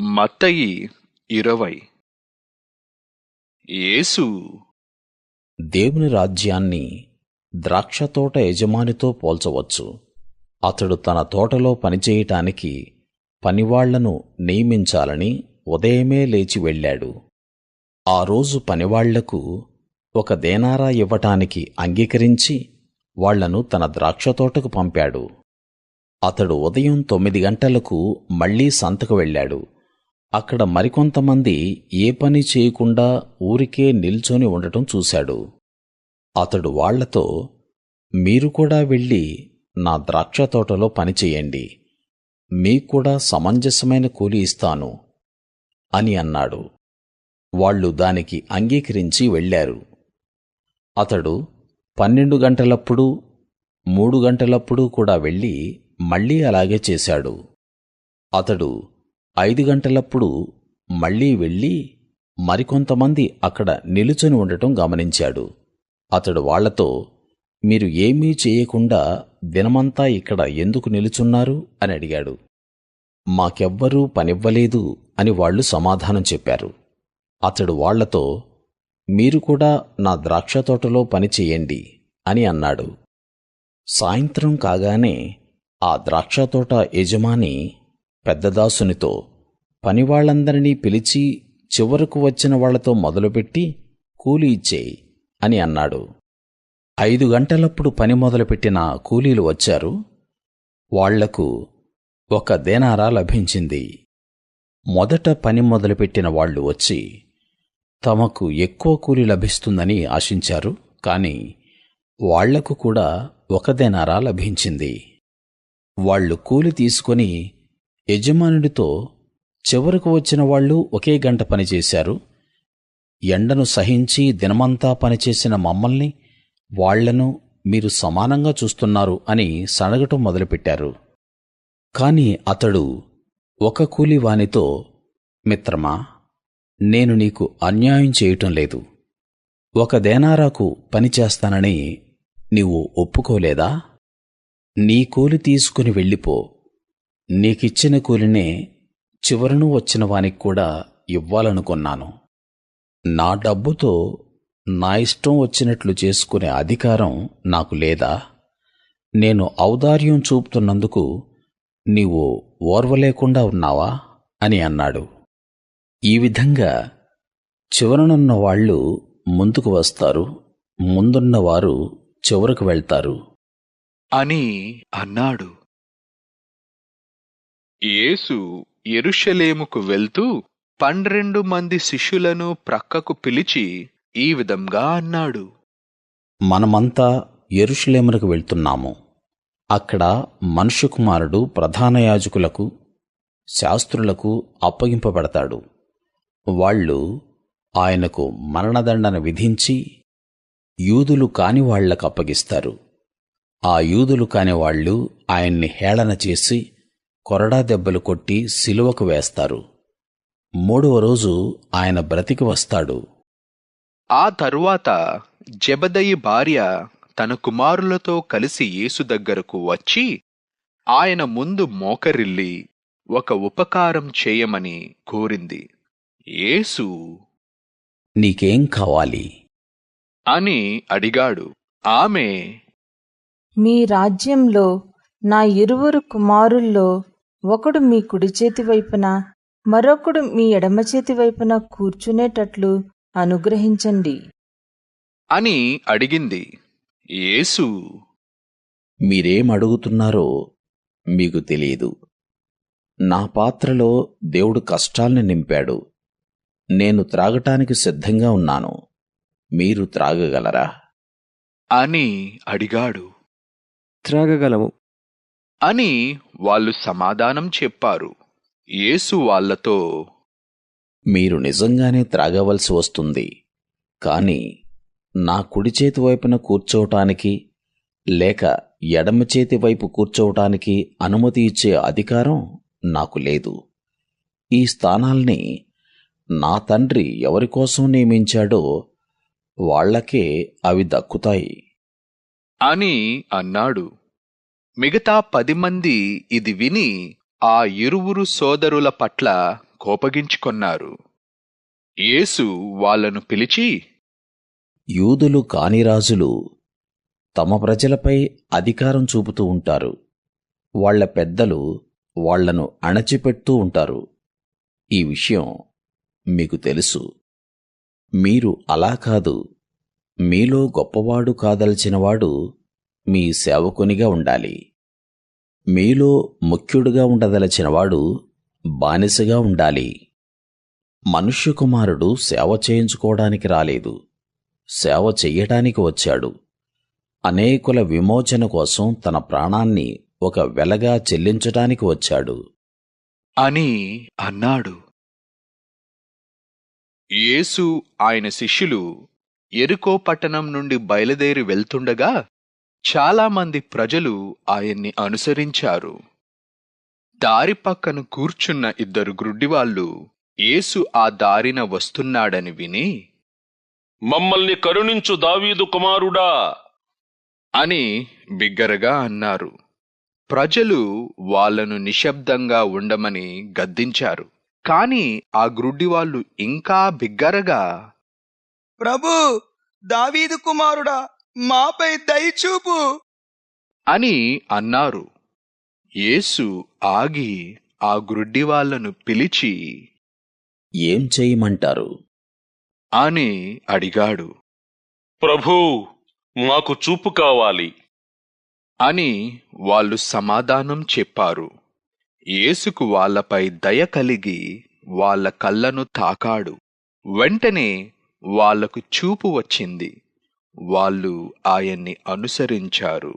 మత్తయి ఇరవై. యేసు దేవుని రాజ్యాన్ని ద్రాక్షతోట యజమానితో పోల్చవచ్చు. అతడు తన తోటలో పనిచేయటానికి పనివాళ్ళను నియమించాలని ఉదయమే లేచి వెళ్ళాడు. ఆ రోజు పనివాళ్ళకు ఒక దేనారా ఇవ్వటానికి అంగీకరించి వాళ్ళను తన ద్రాక్షతోటకు పంపాడు. అతడు ఉదయం తొమ్మిది గంటలకు మళ్ళీ సంతకు వెళ్ళాడు. అక్కడ మరికొంతమంది ఏ పని చేయకుండా ఊరికే నిల్చొని ఉండటం చూశాడు. అతడు వాళ్ళతో మీరు కూడా వెళ్ళి నా ద్రాక్షతోటలో పని చెయ్యండి మీక్కూడా సమంజసమైన కూలి ఇస్తాను అని అన్నాడు. వాళ్ళు దానికి అంగీకరించి వెళ్ళారు. అతడు పన్నెండు గంటలప్పుడు మూడు గంటలప్పుడు కూడా వెళ్ళి మళ్ళీ అలాగే చేశాడు. అతడు ఐదు గంటలప్పుడు మళ్ళీ వెళ్ళి మరికొంతమంది అక్కడ నిలుచుని ఉండటం గమనించాడు. అతడు వాళ్ళతో మీరు ఏమీ చేయకుండా దినమంతా ఇక్కడ ఎందుకు నిలుచున్నారు? అని అడిగాడు. మాకెవ్వరూ పనివ్వలేదు అని వాళ్ళు సమాధానం చెప్పారు. అతడు వాళ్ళతో మీరు కూడా నా ద్రాక్షతోటలో పని చెయ్యండి అని అన్నాడు. సాయంత్రం కాగానే ఆ ద్రాక్షతోట యజమాని పెద్దదాసునితో పనివాళ్ళందరినీ పిలిచి చివరకు వచ్చిన వాళ్ళతో మొదలుపెట్టి కూలి ఇచ్చేయి అని అన్నాడు. ఐదు గంటలప్పుడు పని మొదలుపెట్టిన కూలీలు వచ్చారు. వాళ్ళకు ఒక దేనారా లభించింది. మొదట పని మొదలుపెట్టిన వాళ్ళు వచ్చి తమకు ఎక్కువ కూలి లభిస్తుందని ఆశించారు కాని వాళ్ళకు కూడా ఒక దేనారా లభించింది. వాళ్ళు కూలి తీసుకొని యజమానుడితో చివరకు వచ్చిన వాళ్ళు ఒకే గంట పనిచేశారు ఎండను సహించి దినమంతా పనిచేసిన మమ్మల్ని వాళ్ళను మీరు సమానంగా చూస్తున్నారు అని సణగటం మొదలుపెట్టారు. కాని అతడు ఒక కూలివానితో మిత్రమా నేను నీకు అన్యాయం చేయటం లేదు. ఒక దేనారాకు పని చేస్తానని నీవు ఒప్పుకోలేదా? నీ కూలి తీసుకుని వెళ్ళిపో. నీకిచ్చిన కూలినే చివరను వచ్చిన వానికి కూడా ఇవ్వాలనుకున్నాను. నా డబ్బుతో నా ఇష్టం వచ్చినట్లు చేసుకునే అధికారం నాకు లేదా? నేను ఔదార్యం చూపుతున్నందుకు నీవు ఓర్వలేకుండా ఉన్నావా? అని అన్నాడు. ఈ విధంగా చివరనున్న వాళ్ళు ముందుకు వస్తారు. ముందున్నవారు చివరకు వెళ్తారు. అని అన్నాడు. యేసు యెరూషలేముకు వెళ్తూ పన్నెండు మంది శిష్యులను ప్రక్కకు పిలిచి ఈ విధంగా అన్నాడు. మనమంతా యెరూషలేమునకు వెళ్తున్నాము. అక్కడ మనుష్య కుమారుడు ప్రధాన యాజకులకు శాస్త్రులకు అప్పగింపబడతాడు. వాళ్ళు ఆయనకు మరణదండన విధించి యూదులు కాని వాళ్ళకు అప్పగిస్తారు. ఆ యూదులు కాని వాళ్ళు ఆయన్ని హేళన చేసి కొరడా దెబ్బలు కొట్టి సిలువకు వేస్తారు. మూడవ రోజు ఆయన బ్రతికి వస్తాడు. ఆ తరువాత జెబదయి భార్య తన కుమారులతో కలిసి యేసు దగ్గరకు వచ్చి ఆయన ముందు మోకరిల్లి ఒక ఉపకారం చేయమని కోరింది. యేసు నీకేం కావాలి? అని అడిగాడు. ఆమె మీ రాజ్యంలో నా ఇరువురు కుమారుల్లో ఒకడు మీ కుడి చేతి వైపున మరొకడు మీ ఎడమ చేతి వైపున కూర్చునేటట్లు అనుగ్రహించండి. అని అడిగింది యేసు. మీరేం అడుగుతున్నారో మీకు తెలియదు. నా పాత్రలో దేవుడు కష్టాల్ని నింపాడు. నేను త్రాగటానికి సిద్ధంగా ఉన్నాను. మీరు త్రాగగలరా? అని అడిగాడు. త్రాగగలము. అని వాళ్ళు సమాధానం చెప్పారు. యేసు వాళ్ళతో మీరు నిజంగానే త్రాగవలసి వస్తుంది. కాని నా కుడి చేతి వైపున కూర్చోవటానికి లేక ఎడమ చేతి వైపు కూర్చోవటానికి అనుమతి ఇచ్చే అధికారం నాకు లేదు. ఈ స్థానాల్ని నా తండ్రి ఎవరికోసం నియమించాడో వాళ్ళకే అవి దక్కుతాయి. అని అన్నాడు. మిగతా పది మంది ఇది విని ఆ ఇరువురు సోదరుల పట్ల కోపగించుకొన్నారు. యేసు వాళ్ళను పిలిచి యూదులు కాని రాజులు తమ ప్రజలపై అధికారం చూపుతూ ఉంటారు. వాళ్ళ పెద్దలు వాళ్ళను అణచిపెడుతూ ఉంటారు. ఈ విషయం మీకు తెలుసు. మీరు అలా కాదు మీలో గొప్పవాడు కాదలిచినవాడు మీ సేవకునిగా ఉండాలి. మీలో ముఖ్యుడుగా ఉండదలచినవాడు బానిసగా ఉండాలి. మనుష్య కుమారుడు సేవ చేయించుకోవడానికి రాలేదు. సేవ చెయ్యడానికి వచ్చాడు. అనేకుల విమోచన కోసం తన ప్రాణాన్ని ఒక వెలగా చెల్లించటానికి వచ్చాడు. అని అన్నాడు. యేసు ఆయన శిష్యులు ఎరుకో పట్టణం నుండి బయలుదేరి వెళ్తుండగా చాలామంది ప్రజలు ఆయన్ని అనుసరించారు. దారి పక్కన కూర్చున్న ఇద్దరు గ్రుడ్డివాళ్ళు యేసు ఆ దారిన వస్తున్నాడని విని మమ్మల్ని కరుణించు దావీదు కుమారుడా! అని బిగ్గరగా అన్నారు. ప్రజలు వాళ్ళను నిశ్శబ్దంగా ఉండమని గద్దించారు. కాని ఆ గ్రుడ్డివాళ్ళు ఇంకా బిగ్గరగా ప్రభు దావీదు కుమారుడా! మాపై దయచూపు అని అన్నారు. యేసు ఆగి ఆ గ్రుడ్డివాళ్ళను పిలిచి ఏం చేయమంటారు? అని అడిగాడు. ప్రభూ మాకు చూపు కావాలి. అని వాళ్ళు సమాధానం చెప్పారు. యేసుకు వాళ్ళపై దయ కలిగి వాళ్ళ కళ్ళను తాకాడు. వెంటనే వాళ్ళకు చూపు వచ్చింది. వాళ్ళు ఆయన్ని అనుసరించారు.